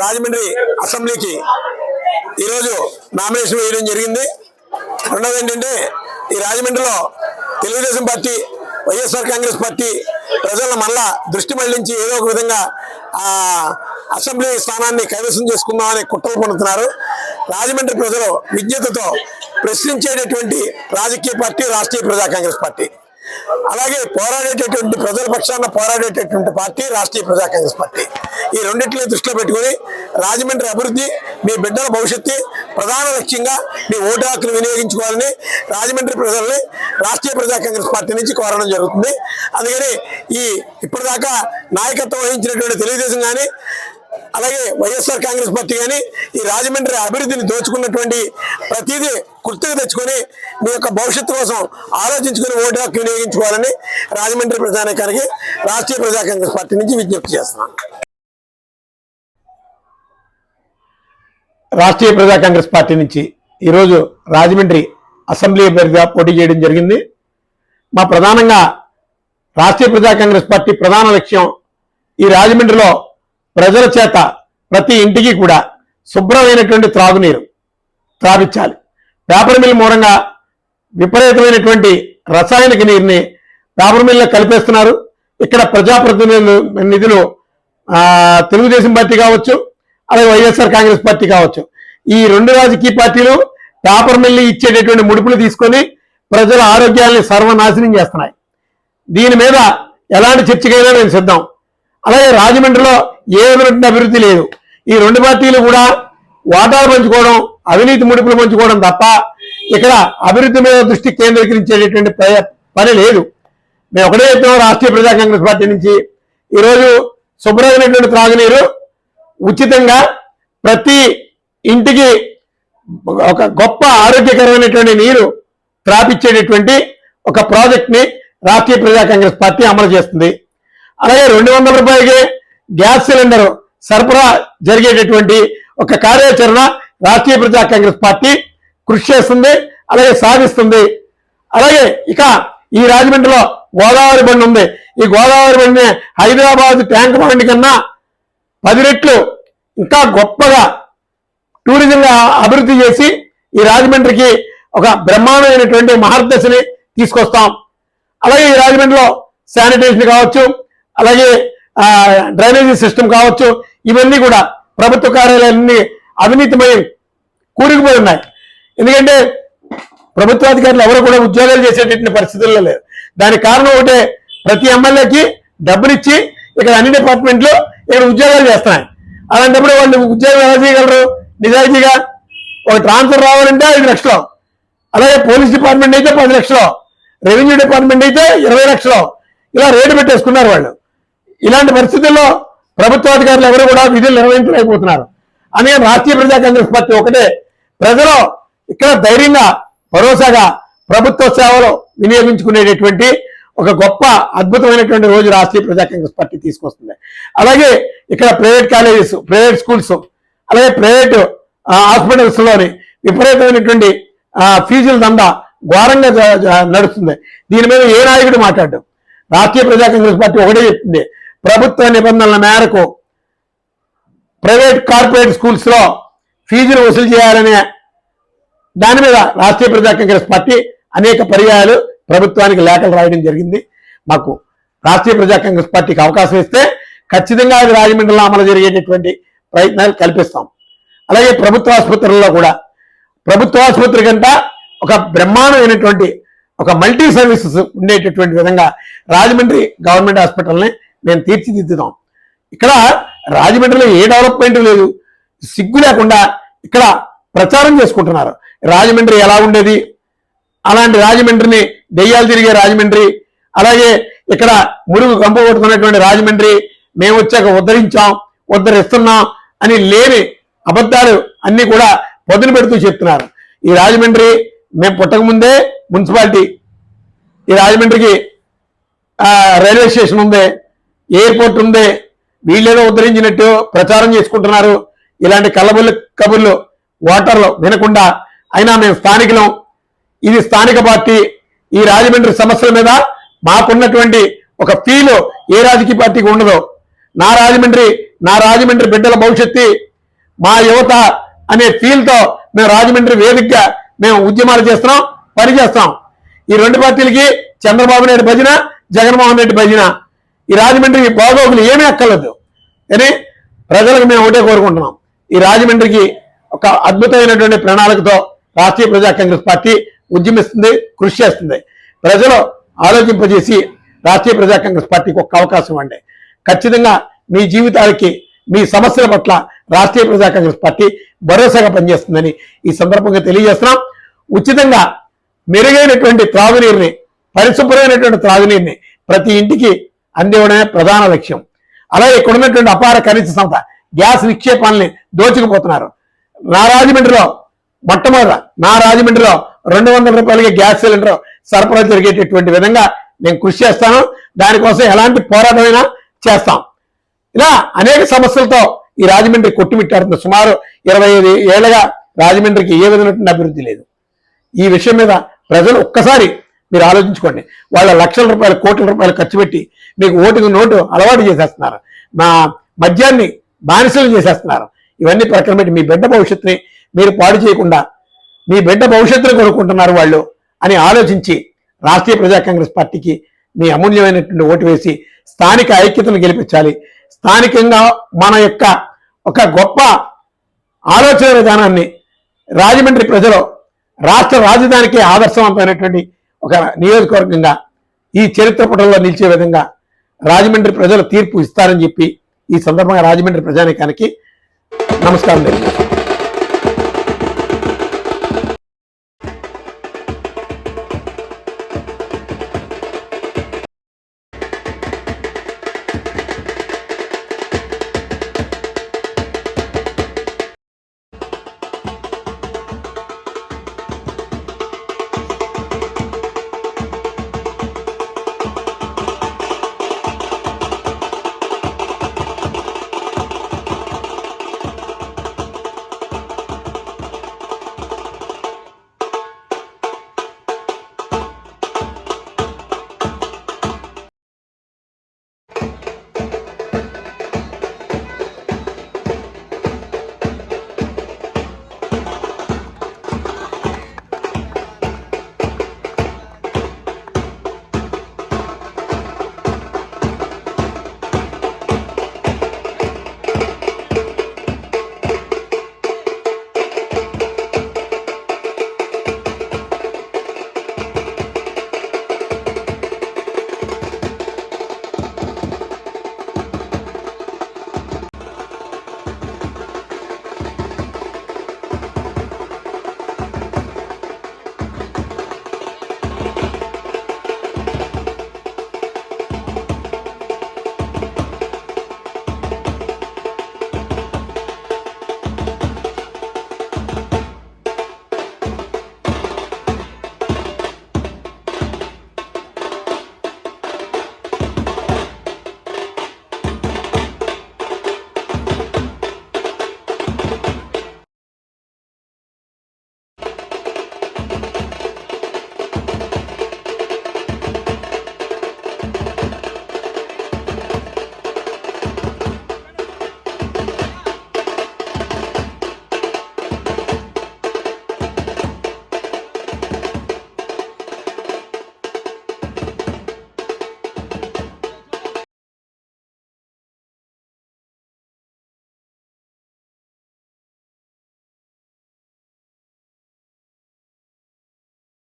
రాజమండ్రి అసెంబ్లీకి ఈరోజు నామినేషన్ వేయడం జరిగింది. రెండవది ఏంటంటే ఈ రాజమండ్రిలో Telugu Desam party YSR Congress party ప్రజలను మళ్ళా దృష్టి మళ్ళించి ఏదో ఒక విధంగా ఆ అసెంబ్లీ స్థానాన్ని కైవసం చేసుకుందామని కుట్రలు పొందుతున్నారు రాజమండ్రి ప్రజలు విజ్ఞతతో ప్రశ్నించేటటువంటి రాజకీయ పార్టీ రాష్ట్రీయ ప్రజా కాంగ్రెస్ పార్టీ. అలాగే పోరాడేటటువంటి ప్రజల పక్షాన పోరాడేటటువంటి పార్టీ రాష్ట్రీయ ప్రజా కాంగ్రెస్ పార్టీ. ఈ రెండింటిని దృష్టిలో పెట్టుకుని రాజమండ్రి అభివృద్ధి మీ బిడ్డల భవిష్యత్తు ప్రధాన లక్ష్యంగా మీ ఓటు హక్కును వినియోగించుకోవాలని రాజమండ్రి ప్రజల్ని రాష్ట్రీయ ప్రజా కాంగ్రెస్ పార్టీ నుంచి కోరడం జరుగుతుంది. అందుకని ఈ ఇప్పటిదాకా నాయకత్వం వహించినటువంటి తెలుగుదేశం కానీ అలాగే వైఎస్ఆర్ కాంగ్రెస్ పార్టీ కానీ ఈ రాజమండ్రి అభివృద్ధిని దోచుకున్నటువంటి ప్రతిదీ గుర్తుకు తెచ్చుకొని మీ యొక్క భవిష్యత్తు కోసం ఆలోచించుకుని ఓటు హక్కు వినియోగించుకోవాలని రాజమండ్రి ప్రజానికానికి రాష్ట్రీయ ప్రజా కాంగ్రెస్ పార్టీ నుంచి విజ్ఞప్తి చేస్తున్నాను రాష్ట్రీయ ప్రజా కాంగ్రెస్ పార్టీ నుంచి ఈరోజు రాజమండ్రి అసెంబ్లీ అభ్యర్థిగా పోటీ చేయడం జరిగింది. మా ప్రధానంగా రాష్ట్రీయ ప్రజా కాంగ్రెస్ పార్టీ ప్రధాన లక్ష్యం ఈ రాజమండ్రిలో ప్రజల చేత ప్రతి ఇంటికి కూడా శుభ్రమైనటువంటి త్రాగునీరు త్రాపించాలి పేపర్ మిల్ మూలంగా విపరీతమైనటువంటి రసాయనిక నీరుని పేపర్ మిల్లో కలిపేస్తున్నారు. ఇక్కడ ప్రజాప్రతినిధులు నిధులు తెలుగుదేశం పార్టీ కావచ్చు అలాగే వైఎస్ఆర్ కాంగ్రెస్ పార్టీ కావచ్చు. ఈ రెండు రాజకీయ పార్టీలు పేపర్ మిల్లు ఇచ్చేటటువంటి ముడుపులు తీసుకొని ప్రజల ఆరోగ్యాన్ని సర్వనాశనం చేస్తున్నాయి. దీని మీద ఎలాంటి చర్చకైనా మేము సిద్ధం. అలాగే రాజమండ్రిలో ఏ విధమైన అభివృద్ధి లేదు. ఈ రెండు పార్టీలు కూడా వాటాలు పంచుకోవడం అవినీతి ముడుపులు పంచుకోవడం తప్ప ఇక్కడ అభివృద్ధి మీద దృష్టి కేంద్రీకరించేటటువంటి ప- పని లేదు. మేము ఒకటే చెప్తున్నాం రాష్ట్రీయ ప్రజా కాంగ్రెస్ పార్టీ నుంచి ఈరోజు శుభ్రమైనటువంటి త్రాగునీరు ఉచితంగా ప్రతి ఇంటికి ఒక గొప్ప ఆరోగ్యకరమైనటువంటి నీరు త్రాపిచ్చేటటువంటి ఒక ప్రాజెక్ట్ని రాష్ట్రీయ ప్రజా కాంగ్రెస్ పార్టీ అమలు చేస్తుంది. అలాగే రెండు వందల రూపాయలకి గ్యాస్ సిలిండర్ సరఫరా జరిగేటటువంటి ఒక కార్యాచరణ రాష్ట్రీయ ప్రజా కాంగ్రెస్ పార్టీ కృషి చేస్తుంది అలాగే సాధిస్తుంది. అలాగే ఇక ఈ రాజమండ్రిలో గోదావరి బండి ఉంది. ఈ గోదావరి బండిని హైదరాబాద్ ట్యాంక్ బండి కన్నా పది రెట్లు ఇంకా గొప్పగా టూరిజంగా అభివృద్ధి చేసి ఈ రాజమండ్రికి ఒక బ్రహ్మాండమైనటువంటి మహర్దశని తీసుకొస్తాం. అలాగే ఈ రాజమండ్రిలో శానిటేషన్ కావచ్చు అలాగే డ్రైనేజీ సిస్టమ్ కావచ్చు ఇవన్నీ కూడా ప్రభుత్వ కార్యాలయాలన్నీ అవినీతిమై కూరుకుపోయి ఉన్నాయి. ఎందుకంటే ప్రభుత్వాధికారులు ఎవరు కూడా ఉద్యోగాలు చేసేటటువంటి పరిస్థితుల్లో లేదు దానికి కారణం ఒకటే ప్రతి ఎమ్మెల్యేకి డబ్బులిచ్చి ఇక్కడ అన్ని డిపార్ట్మెంట్లు ఇక్కడ ఉద్యోగాలు చేస్తున్నాయి. అలాంటప్పుడు వాళ్ళు ఉద్యోగం ఎలా చేయగలరు? నిజాయితీగా ఒక ట్రాన్స్ఫర్ రావాలంటే ఐదు లక్షలు. అలాగే పోలీస్ డిపార్ట్మెంట్ అయితే పది లక్షలు. రెవెన్యూ డిపార్ట్మెంట్ అయితే ఇరవై లక్షలు. ఇలా రేటు పెట్టేసుకున్నారు వాళ్ళు. ఇలాంటి పరిస్థితుల్లో ప్రభుత్వాధికారులు ఎవరు కూడా విధులు నిర్వహించలేకపోతున్నారు. అందుకని రాష్ట్రీయ ప్రజా కాంగ్రెస్ పార్టీ ఒకటే. ప్రజలు ఇక్కడ ధైర్యంగా భరోసాగా ప్రభుత్వ సేవలు వినియోగించుకునేటటువంటి ఒక గొప్ప అద్భుతమైనటువంటి రోజు రాష్ట్రీయ ప్రజా కాంగ్రెస్ పార్టీ తీసుకొస్తుంది. అలాగే ఇక్కడ ప్రైవేట్ కాలేజెస్ ప్రైవేట్ స్కూల్స్ అలాగే ప్రైవేట్ హాస్పిటల్స్లోని విపరీతమైనటువంటి ఫీజుల దందా ఘోరంగా నడుస్తుంది. దీని మీద ఏ నాయకుడు మాట్లాడడం. రాష్ట్రీయ ప్రజా కాంగ్రెస్ పార్టీ ఒకటే చెప్తుంది. ప్రభుత్వ నిబంధనల మేరకు ప్రైవేట్ కార్పొరేట్ స్కూల్స్లో ఫీజులు వసూలు చేయాలనే దాని మీద రాష్ట్రీయ ప్రజా కాంగ్రెస్ పార్టీ అనేక పర్యాయాలు ప్రభుత్వానికి లేఖలు రాయడం జరిగింది. మాకు రాష్ట్రీయ ప్రజా కాంగ్రెస్ పార్టీకి అవకాశం ఇస్తే ఖచ్చితంగా అది రాజమండ్రిలో అమలు జరిగేటటువంటి ప్రయత్నాలు కల్పిస్తాం. అలాగే ప్రభుత్వ ఆసుపత్రుల్లో కూడా. ప్రభుత్వ ఆసుపత్రి కంట ఒక బ్రహ్మాండమైనటువంటి ఒక మల్టీ సర్వీసెస్ ఉండేటటువంటి విధంగా రాజమండ్రి గవర్నమెంట్ హాస్పిటల్ని మేము తీర్చిదిద్దుతాం. ఇక్కడ రాజమండ్రిలో ఏ డెవలప్మెంట్ లేదు. సిగ్గు లేకుండా ఇక్కడ ప్రచారం చేసుకుంటున్నారు. రాజమండ్రి ఎలా ఉండేది? అలాంటి రాజమండ్రిని దెయ్యాలు తిరిగే రాజమండ్రి అలాగే ఇక్కడ మురుగు కంప కొడుతున్నటువంటి రాజమండ్రి మేము వచ్చాక ఉద్ధరించాం ఉద్ధరిస్తున్నాం అని లేని అబద్ధాలు అన్ని కూడా పొద్దున పెడుతూ చెప్తున్నారు. ఈ రాజమండ్రి మేము పుట్టకముందే మున్సిపాలిటీ ఈ రాజమండ్రికి రైల్వే స్టేషన్ ఉంది. ఎయిర్పోర్ట్ ఉంది వీళ్ళేదో ఉద్ధరించినట్టు ప్రచారం చేసుకుంటున్నారు. ఇలాంటి కళ్ళబుల్లి కబుర్లు ఓటర్లు వినకుండా అయినా మేము స్థానికులం. ఇది స్థానిక పార్టీ. ఈ రాజమండ్రి సమస్యల మీద మాకున్నటువంటి ఒక ఫీల్ ఏ రాజకీయ పార్టీకి ఉండదు. నా రాజమండ్రి నా రాజమండ్రి బిడ్డల భవిష్యత్తు మా యువత అనే ఫీల్తో మేము రాజమండ్రి వేదికగా మేము ఉద్యమాలు చేస్తున్నాం పని చేస్తాం ఈ రెండు పార్టీలకి చంద్రబాబు నాయుడు భజన జగన్మోహన్ రెడ్డి భజన. ఈ రాజమండ్రికి బాగోగులు ఏమీ అక్కర్లేదు. కానీ ప్రజలకు మేము ఒకటే కోరుకుంటున్నాం. ఈ రాజమండ్రికి ఒక అద్భుతమైనటువంటి ప్రణాళికతో రాష్ట్రీయ ప్రజా కాంగ్రెస్ పార్టీ ఉద్యమిస్తుంది కృషి చేస్తుంది. ప్రజలు ఆలోచింపజేసి రాష్ట్రీయ ప్రజా కాంగ్రెస్ పార్టీకి ఒక అవకాశం ఇవ్వండి. ఖచ్చితంగా మీ జీవితాలకి మీ సమస్యల పట్ల రాష్ట్రీయ ప్రజా కాంగ్రెస్ పార్టీ భరోసాగా పనిచేస్తుందని ఈ సందర్భంగా తెలియజేస్తున్నాం. ఉచితంగా మెరుగైనటువంటి త్రాగునీరుని పరిశుభ్రమైనటువంటి త్రాగునీరుని ప్రతి ఇంటికి అందివ్వడమే ప్రధాన లక్ష్యం. అలాగే ఇక్కడ ఉన్నటువంటి అపార ఖనిజ సంస్థ గ్యాస్ నిక్షేపాలని దోచుకుపోతున్నారు. నా రాజమండ్రిలో మొట్టమొదట నా రాజమండ్రిలో రెండు వందల రూపాయలకి గ్యాస్ సిలిండర్ సరఫరా జరిగేటటువంటి విధంగా నేను కృషి చేస్తాను. దానికోసం ఎలాంటి పోరాటమైనా చేస్తాం. ఇలా అనేక సమస్యలతో ఈ రాజమండ్రి కొట్టుమిట్టాడుతుంది. సుమారు ఇరవై ఐదు ఏళ్ళగా రాజమండ్రికి ఏ విధమైనటువంటి అభివృద్ధి లేదు. ఈ విషయం మీద ప్రజలు ఒక్కసారి మీరు ఆలోచించుకోండి. వాళ్ళ లక్షల రూపాయలు కోట్ల రూపాయలు ఖర్చు పెట్టి మీకు ఓటుకు నోటు అలవాటు చేసేస్తున్నారు. మా మద్యాన్ని బానిసలు చేసేస్తున్నారు. ఇవన్నీ ప్రక్కన పెట్టి మీ బిడ్డ భవిష్యత్తుని మీరు పాడు చేయకుండా మీ బిడ్డ భవిష్యత్తును కొనుక్కుంటున్నారు వాళ్ళు అని ఆలోచించి రాష్ట్రీయ ప్రజా కాంగ్రెస్ పార్టీకి మీ అమూల్యమైనటువంటి ఓటు వేసి స్థానిక ఐక్యతను గెలిపించాలి. స్థానికంగా మన యొక్క ఒక గొప్ప ఆలోచన విధానాన్ని రాజమండ్రి ప్రజలు రాష్ట్ర రాజధానికి ఆదర్శవంతమైనటువంటి ఒక నియోజకవర్గంగా ఈ చరిత్ర పటంలో నిలిచే విధంగా రాజమండ్రి ప్రజలు తీర్పు ఇస్తారని చెప్పి ఈ సందర్భంగా రాజమండ్రి ప్రజానికానికి నమస్కారం తెలియజేస్తాను